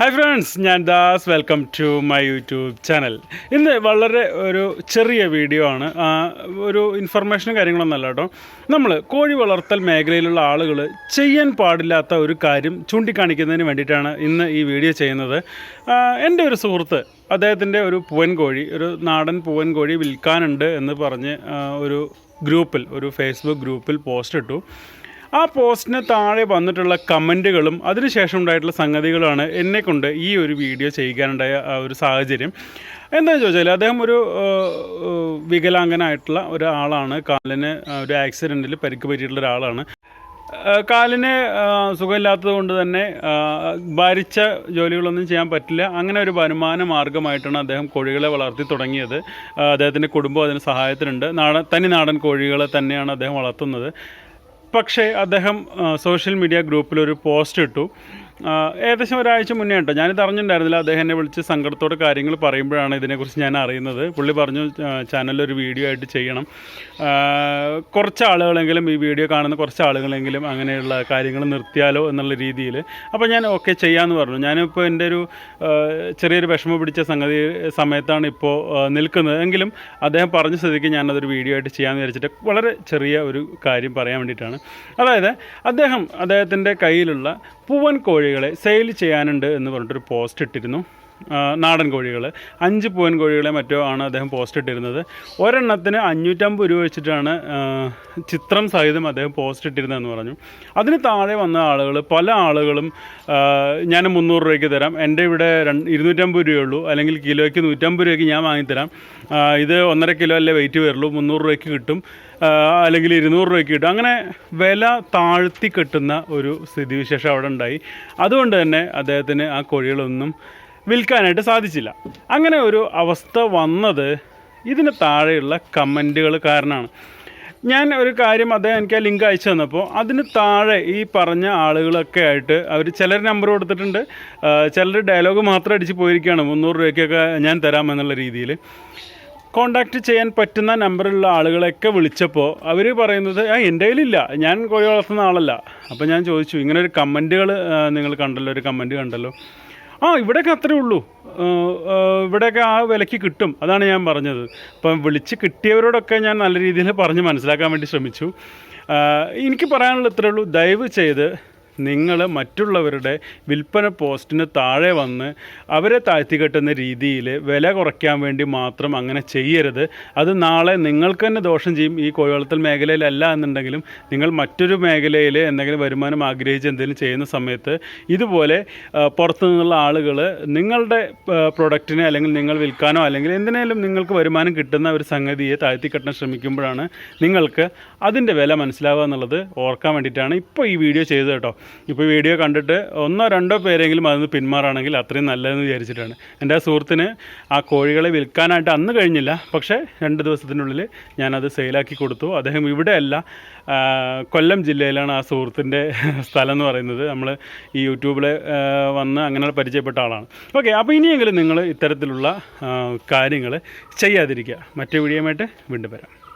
Hi friends ഞാൻ Das. Welcome to my YouTube channel ഇന്ന് വളരെ ഒരു ചെറിയ വീഡിയോ ആണ്. ഒരു ഇൻഫർമേഷനും കാര്യങ്ങളൊന്നല്ല കേട്ടോ. നമ്മൾ കോഴി വളർത്തൽ മേഖലയിലുള്ള ആളുകൾ ചെയ്യാൻ പാടില്ലാത്ത ഒരു കാര്യം ചൂണ്ടിക്കാണിക്കുന്നതിന് വേണ്ടിയിട്ടാണ് ഇന്ന് ഈ വീഡിയോ ചെയ്യുന്നത്. എന്റെ ഒരു സുഹൃത്ത് അദ്ദേഹത്തിന്റെ ഒരു പൂവൻ കോഴി ഒരു നാടൻ പൂവൻ കോഴി വിൽക്കാനുണ്ട് എന്ന് പറഞ്ഞ് ഒരു ഗ്രൂപ്പിൽ ഒരു ഫേസ്ബുക്ക് ഗ്രൂപ്പിൽ പോസ്റ്റ് ഇട്ടു. ആ പോസ്റ്റിന് താഴെ വന്നിട്ടുള്ള കമന്റുകളും അതിനുശേഷം ഉണ്ടായിട്ടുള്ള സംഗതികളാണ് എന്നെ കൊണ്ട് ഈ ഒരു വീഡിയോ ചെയ്യിക്കാനുണ്ടായ ആ ഒരു സാഹചര്യം. എന്താണെന്ന് ചോദിച്ചാൽ അദ്ദേഹം ഒരു വികലാംഗനായിട്ടുള്ള ഒരാളാണ്. കാലിന് ഒരു ആക്സിഡന്റിൽ പരിക്ക് പറ്റിയിട്ടുള്ള ഒരാളാണ്. കാലിന് സുഖമില്ലാത്തത് കൊണ്ട് തന്നെ ഭാരിച്ച ജോലികളൊന്നും ചെയ്യാൻ പറ്റില്ല. അങ്ങനെ ഒരു വരുമാന മാർഗമായിട്ടാണ് അദ്ദേഹം കോഴികളെ വളർത്തി തുടങ്ങിയത്. അദ്ദേഹത്തിന്റെ കുടുംബം അതിന് സഹായത്തിനുണ്ട്. നാടൻ തനി നാടൻ കോഴികളെ തന്നെയാണ് അദ്ദേഹം വളർത്തുന്നത്. പക്ഷേ അദ്ദേഹം സോഷ്യൽ മീഡിയ ഗ്രൂപ്പിൽ ഒരു പോസ്റ്റ് ഇട്ടു. ഏകദേശം ഒരാഴ്ച മുന്നേ കേട്ടോ. ഞാനിത് അറിഞ്ഞിട്ടുണ്ടായിരുന്നില്ല. അദ്ദേഹം എന്നെ വിളിച്ച് സങ്കടത്തോടെ കാര്യങ്ങൾ പറയുമ്പോഴാണ് ഇതിനെക്കുറിച്ച് ഞാൻ അറിയുന്നത്. പുള്ളി പറഞ്ഞു ഒരു വീഡിയോ ആയിട്ട് ചെയ്യണം. കുറച്ച് ആളുകളെങ്കിലും ഈ വീഡിയോ കാണുന്ന കുറച്ച് ആളുകളെങ്കിലും അങ്ങനെയുള്ള കാര്യങ്ങൾ നിർത്തിയാലോ എന്നുള്ള രീതിയിൽ. അപ്പോൾ ഞാൻ ഓക്കെ ചെയ്യാമെന്ന് പറഞ്ഞു. ഞാനിപ്പോൾ എന്റെ ഒരു ചെറിയൊരു വിഷമം പിടിച്ച സംഗതി സമയത്താണ് ഇപ്പോൾ നിൽക്കുന്നത്. എങ്കിലും അദ്ദേഹം പറഞ്ഞ സ്ഥിതിക്ക് ഞാനതൊരു വീഡിയോ ആയിട്ട് ചെയ്യാമെന്ന് വിചാരിച്ചിട്ട് വളരെ ചെറിയ ഒരു കാര്യം പറയാൻ വേണ്ടിയിട്ടാണ്. അതായത് അദ്ദേഹം അദ്ദേഹത്തിന്റെ കയ്യിലുള്ള പൂവൻ കോഴികളെ സെയിൽ ചെയ്യാനുണ്ട് എന്ന് പറഞ്ഞിട്ടൊരു പോസ്റ്റ് ഇട്ടിരുന്നു. നാടൻ കോഴികൾ. അഞ്ച് പൂവൻ കോഴികളെ മറ്റോ ആണ് അദ്ദേഹം പോസ്റ്റ് ഇട്ടിരുന്നത്. ഒരെണ്ണത്തിന് അഞ്ഞൂറ്റമ്പത് രൂപ വെച്ചിട്ടാണ് ചിത്രം സഹിതം അദ്ദേഹം പോസ്റ്റ് ഇട്ടിരുന്നതെന്ന് പറഞ്ഞു. അതിന് താഴെ വന്ന ആളുകൾ പല ആളുകളും ഞാൻ മുന്നൂറ് രൂപയ്ക്ക് തരാം. എന്റെ ഇവിടെ ഇരുന്നൂറ്റമ്പത് രൂപയുള്ളൂ അല്ലെങ്കിൽ കിലോയ്ക്ക് നൂറ്റമ്പത് രൂപയ്ക്ക് ഞാൻ വാങ്ങിത്തരാം. ഇത് ഒന്നര കിലോ അല്ലേ വെയിറ്റ് വരുള്ളൂ. മുന്നൂറ് രൂപയ്ക്ക് കിട്ടും. അല്ലെങ്കിൽ ഇരുന്നൂറ് രൂപയ്ക്ക് കിട്ടും. അങ്ങനെ വില താഴ്ത്തി കെട്ടുന്ന ഒരു സ്ഥിതിവിശേഷം അവിടെ ഉണ്ടായി. അതുകൊണ്ട് തന്നെ അദ്ദേഹത്തിന് ആ കോഴികളൊന്നും വിൽക്കാനായിട്ട് സാധിച്ചില്ല. അങ്ങനെ ഒരു അവസ്ഥ വന്നത് ഇതിന് താഴെയുള്ള കമന്റുകൾ കാരണമാണ് ഞാൻ ഒരു കാര്യം അദ്ദേഹം എനിക്ക് ആ ലിങ്ക് അയച്ചു തന്നപ്പോൾ അതിന് താഴെ ഈ പറഞ്ഞ ആളുകളൊക്കെ ആയിട്ട് അവർ ചിലർ നമ്പർ കൊടുത്തിട്ടുണ്ട്. ചിലർ ഡയലോഗ് മാത്രം അടിച്ച് പോയിരിക്കുകയാണ്. മുന്നൂറ് രൂപയ്ക്കൊക്കെ ഞാൻ തരാമെന്നുള്ള രീതിയിൽ. കോണ്ടാക്ട് ചെയ്യാൻ പറ്റുന്ന നമ്പറുള്ള ആളുകളെയൊക്കെ വിളിച്ചപ്പോൾ അവർ പറയുന്നത് ആ എന്റെ കയ്യിലില്ല. ഞാൻ കോഴി വളർത്തുന്ന ആളല്ല. അപ്പോൾ ഞാൻ ചോദിച്ചു ഇങ്ങനെ ഒരു കമന്റുകൾ നിങ്ങൾ കണ്ടല്ലോ ഒരു കമന്റ് കണ്ടല്ലോ. ആ ഇവിടെയൊക്കെ അത്രേ ഉള്ളൂ. ഇവിടെയൊക്കെ ആ വിലയ്ക്ക് കിട്ടും. അതാണ് ഞാൻ പറഞ്ഞത്. അപ്പം വിളിച്ച് കിട്ടിയവരോടൊക്കെ ഞാൻ നല്ല രീതിയിൽ പറഞ്ഞ് മനസ്സിലാക്കാൻ വേണ്ടി ശ്രമിച്ചു. എനിക്ക് പറയാനുള്ള ഇത്രേ ഉള്ളൂ. ദയവ് ചെയ്ത് നിങ്ങൾ മറ്റുള്ളവരുടെ വിൽപ്പന പോസ്റ്റിന് താഴെ വന്ന് അവരെ താഴ്ത്തിക്കെട്ടുന്ന രീതിയിൽ വില കുറയ്ക്കാൻ വേണ്ടി മാത്രം അങ്ങനെ ചെയ്യരുത്. അത് നാളെ നിങ്ങൾക്ക് തന്നെ ദോഷം ചെയ്യും. ഈ കോഴിവളർത്തൽ മേഖലയിലല്ല എന്നുണ്ടെങ്കിലും നിങ്ങൾ മറ്റൊരു മേഖലയിൽ എന്തെങ്കിലും വരുമാനം ആഗ്രഹിച്ച് എന്തെങ്കിലും ചെയ്യുന്ന സമയത്ത് ഇതുപോലെ പുറത്തു നിന്നുള്ള ആളുകൾ നിങ്ങളുടെ പ്രൊഡക്റ്റിനെ അല്ലെങ്കിൽ നിങ്ങൾ വിൽക്കാനോ അല്ലെങ്കിൽ എന്തിനേലും നിങ്ങൾക്ക് വരുമാനം കിട്ടുന്ന ഒരു സംഗതിയെ താഴ്ത്തിക്കെട്ടാൻ ശ്രമിക്കുമ്പോഴാണ് നിങ്ങൾക്ക് അതിന്റെ വില മനസ്സിലാവുക എന്നുള്ളത് ഓർക്കാൻ വേണ്ടിയിട്ടാണ് ഇപ്പോൾ ഈ വീഡിയോ ചെയ്തത് കേട്ടോ. ഇപ്പോൾ വീഡിയോ കണ്ടിട്ട് ഒന്നോ രണ്ടോ പേരെങ്കിലും അതിന് പിന്മാറാണെങ്കിൽ അത്രയും നല്ലതെന്ന് വിചാരിച്ചിട്ടാണ്. എന്റെ ആ സുഹൃത്തിന് ആ കോഴികളെ വിൽക്കാനായിട്ട് അന്ന് കഴിഞ്ഞില്ല. പക്ഷേ രണ്ട് ദിവസത്തിനുള്ളിൽ ഞാനത് സെയിലാക്കി കൊടുത്തു. അദ്ദേഹം ഇവിടെയല്ല കൊല്ലം ജില്ലയിലാണ് ആ സുഹൃത്തിന്റെ സ്ഥലം എന്ന് പറയുന്നത്. നമ്മൾ ഈ യൂട്യൂബിൽ വന്ന് അങ്ങനെ പരിചയപ്പെട്ട ആളാണ്. ഓക്കെ അപ്പോൾ ഇനിയെങ്കിലും നിങ്ങൾ ഇത്തരത്തിലുള്ള കാര്യങ്ങൾ ചെയ്യാതിരിക്കുക. മറ്റു വീഡിയോയുമായിട്ട് വീണ്ടും വരാം.